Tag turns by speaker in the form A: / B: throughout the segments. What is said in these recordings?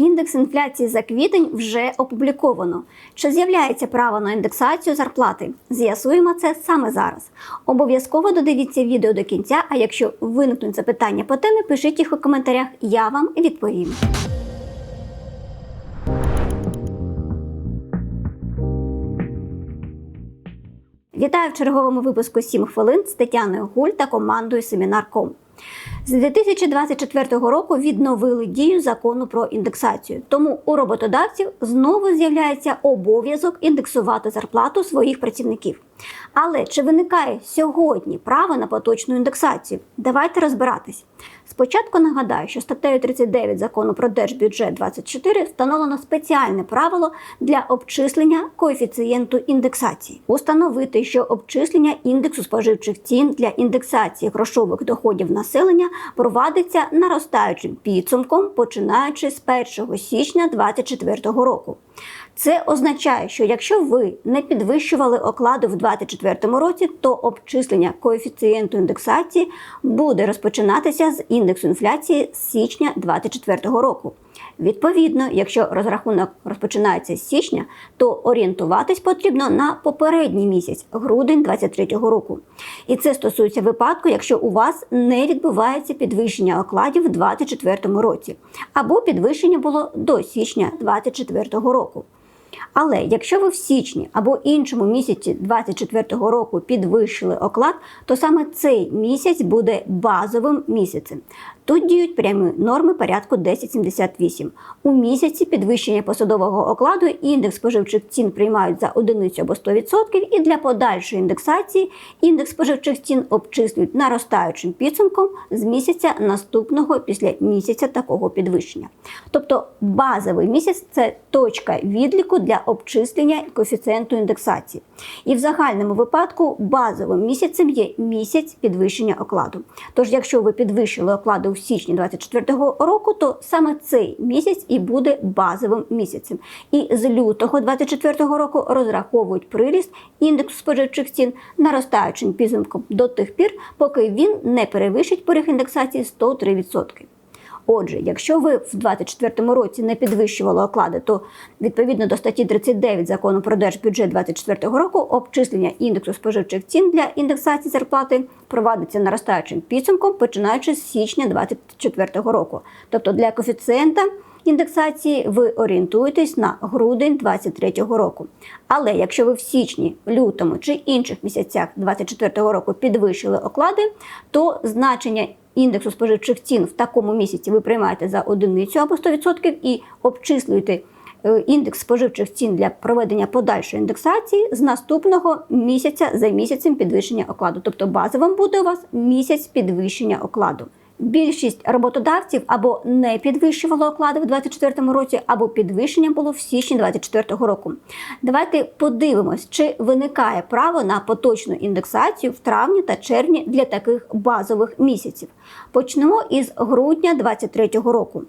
A: Індекс інфляції за квітень вже опубліковано. Чи з'являється право на індексацію зарплати? З'ясуємо це саме зараз. Обов'язково додивіться відео до кінця. А якщо виникнуть запитання по темі, пишіть їх у коментарях. Я вам відповім. Вітаю в черговому випуску «7 хвилин з Тетяною Гуль та командою Семінар.ком. З 2024 року відновили дію закону про індексацію. Тому у роботодавців знову з'являється обов'язок індексувати зарплату своїх працівників. Але чи виникає сьогодні право на поточну індексацію? Давайте розбиратись. Спочатку нагадаю, що статтею 39 закону про держбюджет 24 встановлено спеціальне правило для обчислення коефіцієнту індексації. Установити, що обчислення індексу споживчих цін для індексації грошових доходів населення провадиться наростаючим підсумком, починаючи з 1 січня 2024 року. Це означає, що якщо ви не підвищували окладу в 2024 році, то обчислення коефіцієнту індексації буде розпочинатися з індексу інфляції з січня 2024 року. Відповідно, якщо розрахунок розпочинається з січня, то орієнтуватись потрібно на попередній місяць, грудень 2023 року. І це стосується випадку, якщо у вас не відбувається підвищення окладів в 2024 році, або підвищення було до січня 2024 року. Але якщо ви в січні або іншому місяці 2024 року підвищили оклад, то саме цей місяць буде базовим місяцем. Тут діють прямі норми порядку 1078. У місяці підвищення посадового окладу індекс споживчих цін приймають за одиницю або 100%, і для подальшої індексації індекс споживчих цін обчислюють наростаючим підсумком з місяця наступного після місяця такого підвищення. Тобто базовий місяць це точка відліку для обчислення коефіцієнту індексації. І в загальному випадку базовим місяцем є місяць підвищення окладу. Тож, якщо ви підвищили оклади у січні 2024 року, то саме цей місяць і буде базовим місяцем. І з лютого 2024 року розраховують приріст індексу споживчих цін наростаючим підсумком до тих пір, поки він не перевищить поріг індексації 103%. Отже, якщо ви в 2024 році не підвищували оклади, то відповідно до статті 39 закону про держбюджет 2024 року обчислення індексу споживчих цін для індексації зарплати провадиться наростаючим підсумком, починаючи з січня 2024 року. Тобто для коефіцієнта індексації ви орієнтуєтесь на грудень 2023 року. Але якщо ви в січні, лютому чи інших місяцях 2024 року підвищили оклади, то значення індексу споживчих цін в такому місяці ви приймаєте за одиницю або 100% і обчислюєте е, індекс споживчих цін для проведення подальшої індексації з наступного місяця за місяцем підвищення окладу. Тобто базовим буде у вас місяць підвищення окладу. Більшість роботодавців або не підвищувало оклади в 2024 році, або підвищення було в січні 2024 року. Давайте подивимось, чи виникає право на поточну індексацію в травні та червні для таких базових місяців. Почнемо із грудня 2023 року.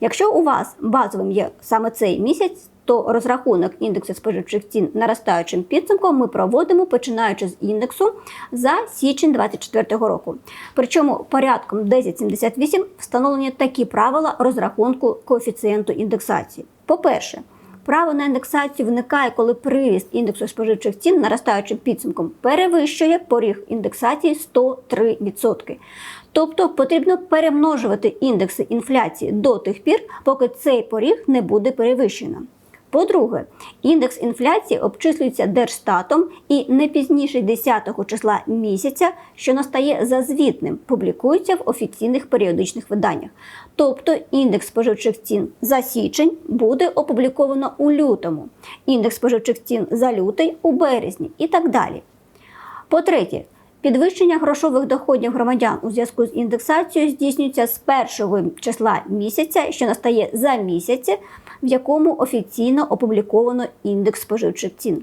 A: Якщо у вас базовим є саме цей місяць, то розрахунок індексу споживчих цін наростаючим підсумком ми проводимо починаючи з індексу за січень 2024 року. Причому порядком 1078 встановлені такі правила розрахунку коефіцієнту індексації. По-перше, Право на індексацію виникає, коли приріст індексу споживчих цін наростаючим підсумком перевищує поріг індексації 103%. Тобто потрібно перемножувати індекси інфляції до тих пір, поки цей поріг не буде перевищено. По-друге, індекс інфляції обчислюється Держстатом і не пізніше 10-го числа місяця, що настає зазвітним, публікується в офіційних періодичних виданнях. Тобто індекс споживчих цін за січень буде опубліковано у лютому, індекс споживчих цін за лютий у березні і так далі. По-третє, Підвищення грошових доходів громадян у зв'язку з індексацією здійснюється з першого числа місяця, що настає за місяць, в якому офіційно опубліковано індекс споживчих цін.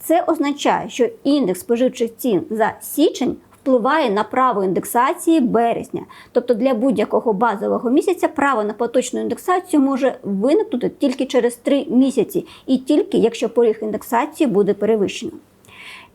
A: Це означає, що індекс споживчих цін за січень впливає на право індексації березня. Тобто для будь-якого базового місяця право на поточну індексацію може виникнути тільки через три місяці, і тільки якщо поріг індексації буде перевищено.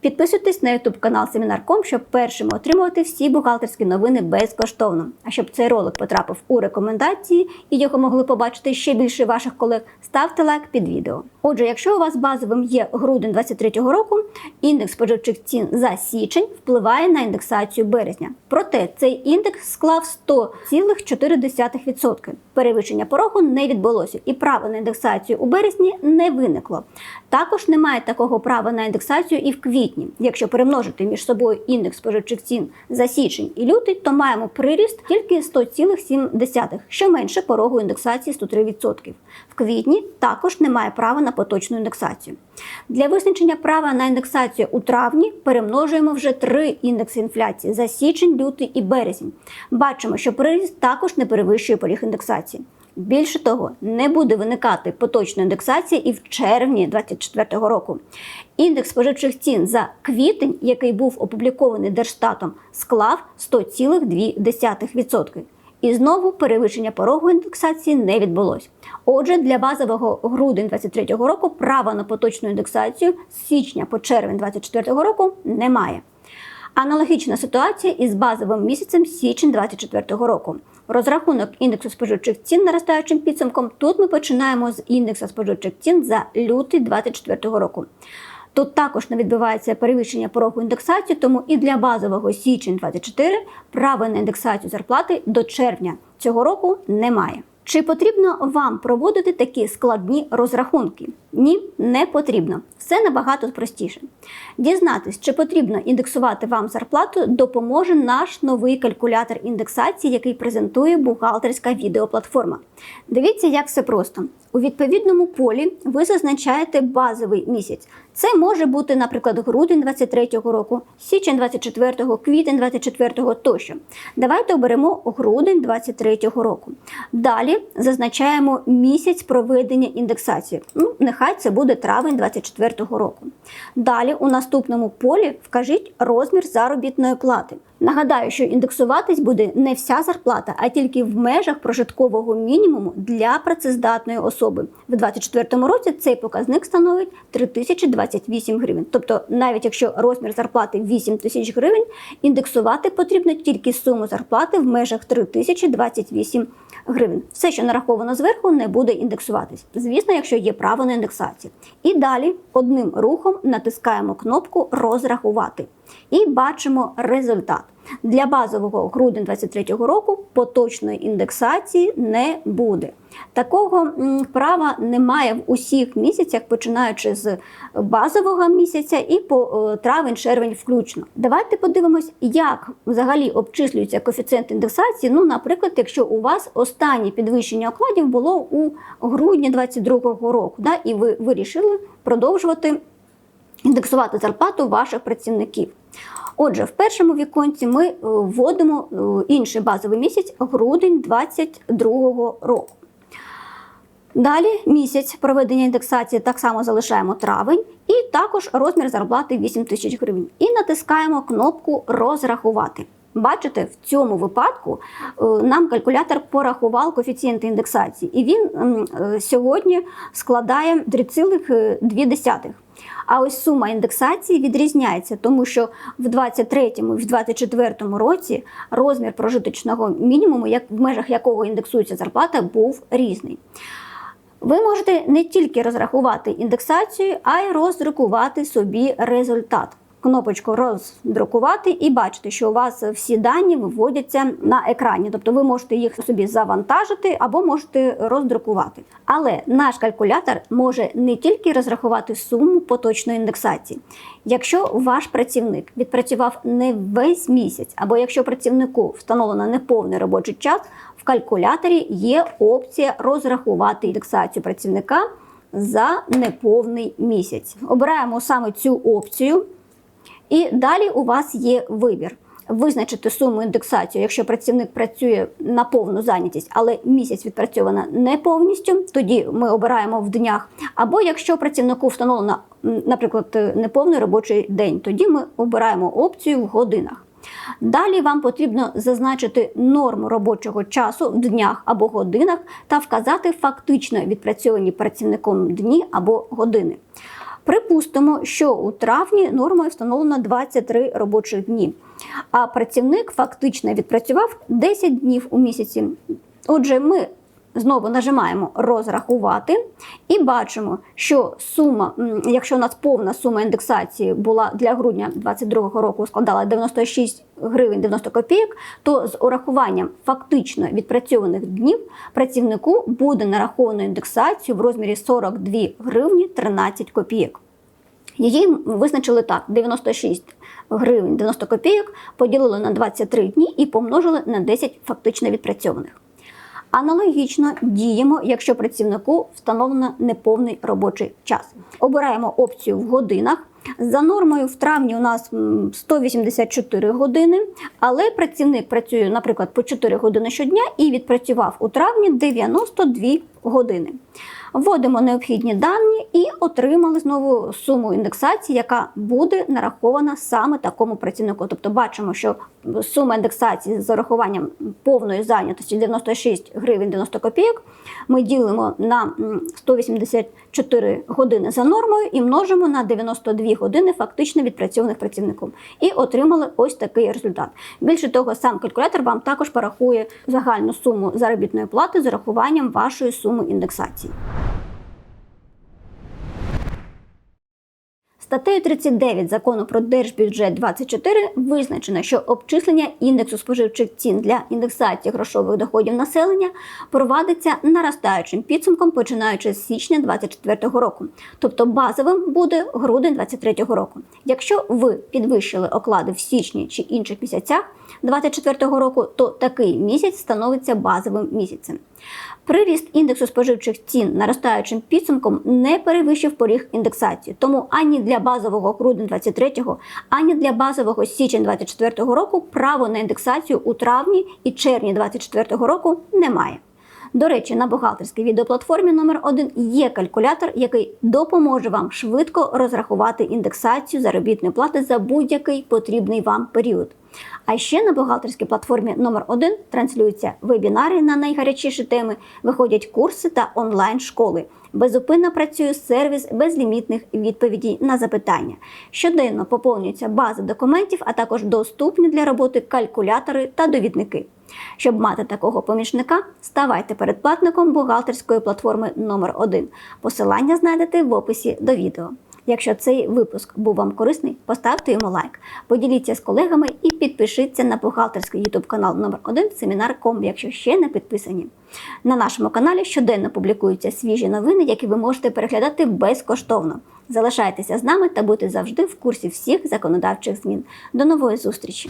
A: Підписуйтесь на YouTube канал Семінар.ком, щоб першими отримувати всі бухгалтерські новини безкоштовно. А щоб цей ролик потрапив у рекомендації і його могли побачити ще більше ваших колег, ставте лайк під відео. Отже, якщо у вас базовим є грудень 2023 року, індекс споживчих цін за січень впливає на індексацію березня. Проте цей індекс склав 100,4%. Перевищення порогу не відбулося, і право на індексацію у березні не виникло. Також немає такого права на індексацію і в квітні. Якщо перемножити між собою індекс споживчих цін за січень і лютий, то маємо приріст тільки 100,7, що менше порогу індексації 103%. В квітні також немає права на поточну індексацію. Для визначення права на індексацію у травні перемножуємо вже три індекси інфляції за січень, лютий і березень. Бачимо, що приріст також не перевищує поріг індексації. Більше того, не буде виникати поточної індексації і в червні 2024 року. Індекс споживчих цін за квітень, який був опублікований Держстатом, склав 100,2%. І знову перевищення порогу індексації не відбулось. Отже, для базового грудень 2023 року права на поточну індексацію з січня по червень 2024 року немає. Аналогічна ситуація із базовим місяцем січень 2024 року. Розрахунок індексу споживчих цін наростаючим підсумком. Тут ми починаємо з індексу споживчих цін за лютий 2024 року. Тут також не відбувається перевищення порогу індексації, тому і для базового січень 24 права на індексацію зарплати до червня цього року немає. Чи потрібно вам проводити такі складні розрахунки? Ні, не потрібно. Все набагато простіше. Дізнатись, чи потрібно індексувати вам зарплату, допоможе наш новий калькулятор індексації, який презентує бухгалтерська відеоплатформа. Дивіться, як все просто. У відповідному полі ви зазначаєте базовий місяць. Це може бути, наприклад, грудень 23-го року, січень 24-го, квітень 24-го тощо. Давайте оберемо грудень 23-го року. Далі зазначаємо місяць проведення індексації. Ну, нехай це буде травень 24-го року. Далі у наступному полі вкажіть розмір заробітної плати. Нагадаю, що індексуватись буде не вся зарплата, а тільки в межах прожиткового мінімуму для працездатної особи. В 2024 році цей показник становить 3028 гривень. Тобто, навіть якщо розмір зарплати 8 тисяч гривень, індексувати потрібно тільки суму зарплати в межах 3028 гривень. Все, що нараховано зверху, не буде індексуватись. Звісно, якщо є право на індексацію. І далі одним рухом натискаємо кнопку Розрахувати і бачимо результат. Для базового грудня 2023 року поточної індексації не буде. Такого права немає в усіх місяцях, починаючи з базового місяця і по травень-червень включно. Давайте подивимось, як взагалі обчислюється коефіцієнт індексації. Ну, наприклад, якщо у вас останнє підвищення окладів було у грудні 2022 року, да, і ви вирішили продовжувати індексувати зарплату ваших працівників. Отже, в першому віконці ми е, вводимо е, інший базовий місяць грудень 2022 року. Далі місяць проведення індексації так само залишаємо травень і також розмір зарплати 8 тисяч гривень. І натискаємо кнопку Розрахувати. Бачите, в цьому випадку е, нам калькулятор порахував коефіцієнти індексації, і він сьогодні складає 3,2. А ось сума індексації відрізняється, тому що в 23-му і в 24-му році розмір прожиточного мінімуму, як в межах якого індексується зарплата, був різний. Ви можете не тільки розрахувати індексацію, а й роздрукувати собі результат кнопочку роздрукувати і бачите, що у вас всі дані виводяться на екрані. Тобто ви можете їх собі завантажити або можете роздрукувати. Але наш калькулятор може не тільки розрахувати суму поточної індексації. Якщо ваш працівник відпрацював не весь місяць, або якщо працівнику встановлено неповний робочий час, в калькуляторі є опція розрахувати індексацію працівника за неповний місяць. Обираємо саме цю опцію. І далі у вас є вибір. Визначити суму індексацію, якщо працівник працює на повну зайнятість, але місяць відпрацьована не повністю, тоді ми обираємо в днях. Або якщо працівнику встановлено, наприклад, неповний робочий день, тоді ми обираємо опцію в годинах. Далі вам потрібно зазначити норму робочого часу в днях або годинах та вказати фактично відпрацьовані працівником дні або години. Припустимо, що у травні нормою встановлено 23 робочих дні, а працівник фактично відпрацював 10 днів у місяці. Отже, ми знову нажимаємо розрахувати і бачимо, що сума, якщо у нас повна сума індексації була для грудня 2022 року складала 96 гривень 90 копійок, то з урахуванням фактично відпрацьованих днів працівнику буде нараховано індексацію в розмірі 42 гривні 13 копійок. Її визначили так: 96 гривень 90 копійок поділили на 23 дні і помножили на 10 фактично відпрацьованих. Аналогічно діємо, якщо працівнику встановлено неповний робочий час. Обираємо опцію в годинах. За нормою в травні у нас 184 години, але працівник працює, наприклад, по 4 години щодня і відпрацював у травні 92 години. Вводимо необхідні дані і отримали знову суму індексації, яка буде нарахована саме такому працівнику. Тобто бачимо, що сума індексації з зарахуванням повної зайнятості 96 гривень 90 копійок. Ми ділимо на м, 184 години за нормою і множимо на 92 години фактично відпрацьованих працівником. І отримали ось такий результат. Більше того, сам калькулятор вам також порахує загальну суму заробітної плати з урахуванням вашої суми індексації. Статтею 39 закону про держбюджет 24 визначено, що обчислення індексу споживчих цін для індексації грошових доходів населення провадиться наростаючим підсумком, починаючи з січня 2024 року. Тобто базовим буде грудень 2023 року. Якщо ви підвищили оклади в січні чи інших місяцях 2024 року, то такий місяць становиться базовим місяцем. Приріст індексу споживчих цін наростаючим підсумком не перевищив поріг індексації. Тому ані для базового грудня 23, ані для базового січень 24 року право на індексацію у травні і червні 24 року немає. До речі, на бухгалтерській відеоплатформі номер 1 є калькулятор, який допоможе вам швидко розрахувати індексацію заробітної плати за будь-який потрібний вам період. А ще на бухгалтерській платформі номер 1 транслюються вебінари на найгарячіші теми, виходять курси та онлайн-школи. Безупинно працює сервіс безлімітних відповідей на запитання. Щоденно поповнюється база документів, а також доступні для роботи калькулятори та довідники. Щоб мати такого помічника, ставайте передплатником бухгалтерської платформи номер 1 Посилання знайдете в описі до відео. Якщо цей випуск був вам корисний, поставте йому лайк, поділіться з колегами і підпишіться на бухгалтерський YouTube канал номер 1 Семінар.ком, якщо ще не підписані. На нашому каналі щоденно публікуються свіжі новини, які ви можете переглядати безкоштовно. Залишайтеся з нами та будьте завжди в курсі всіх законодавчих змін. До нової зустрічі!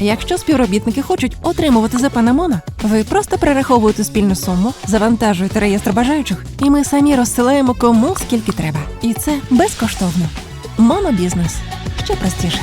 B: Якщо співробітники хочуть отримувати ЗП на Моно, ви просто перераховуєте спільну суму, завантажуєте реєстр бажаючих, і ми самі розсилаємо кому скільки треба. І це безкоштовно. Монобізнес ще простіше.